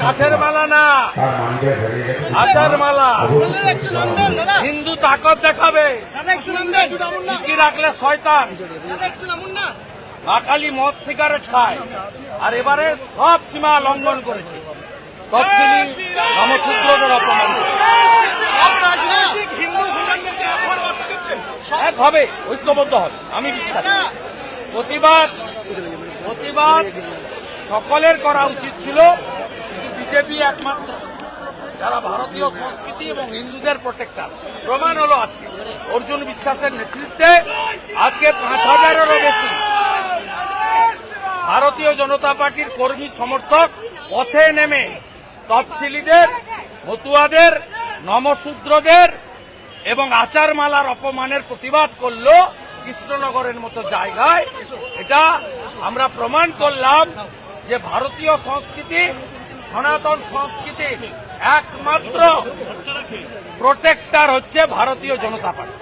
কাঠের মালা না। আচার মালা। হিন্দু তাকত দেখাবে। কি রাখলে শয়তান। বাকালি মদ, সিগারেট খায়। আর এবারে সব সীমা লঙ্ঘন করেছে। এক হবে, ঐক্যবদ্ধ হবে। আমি বিশ্বাস। প্রতিবাদ প্রতিবাদ সকলের করা উচিত ছিল, কিন্তু বিজেপি একমাত্র যারা ভারতীয় সংস্কৃতি এবং হিন্দুদের প্রোটেক্টর প্রমাণ হলো আজকে। অর্জুন বিশ্বাসের নেতৃত্বে আজকে পাঁচ হাজারেরও বেশি ভারতীয় জনতা পার্টির কর্মী সমর্থক পথে নেমে তফসিলিদের মতুয়াদের নমশূদ্রদের এবং আচারমালার অপমানের প্রতিবাদ করল কৃষ্ণনগরের মতো জায়গায়। এটা আমরা প্রমাণ করলাম যে ভারতীয় সংস্কৃতি সনাতন সংস্কৃতির একমাত্র প্রোটেক্টার হচ্ছে ভারতীয় জনতা পার্টি।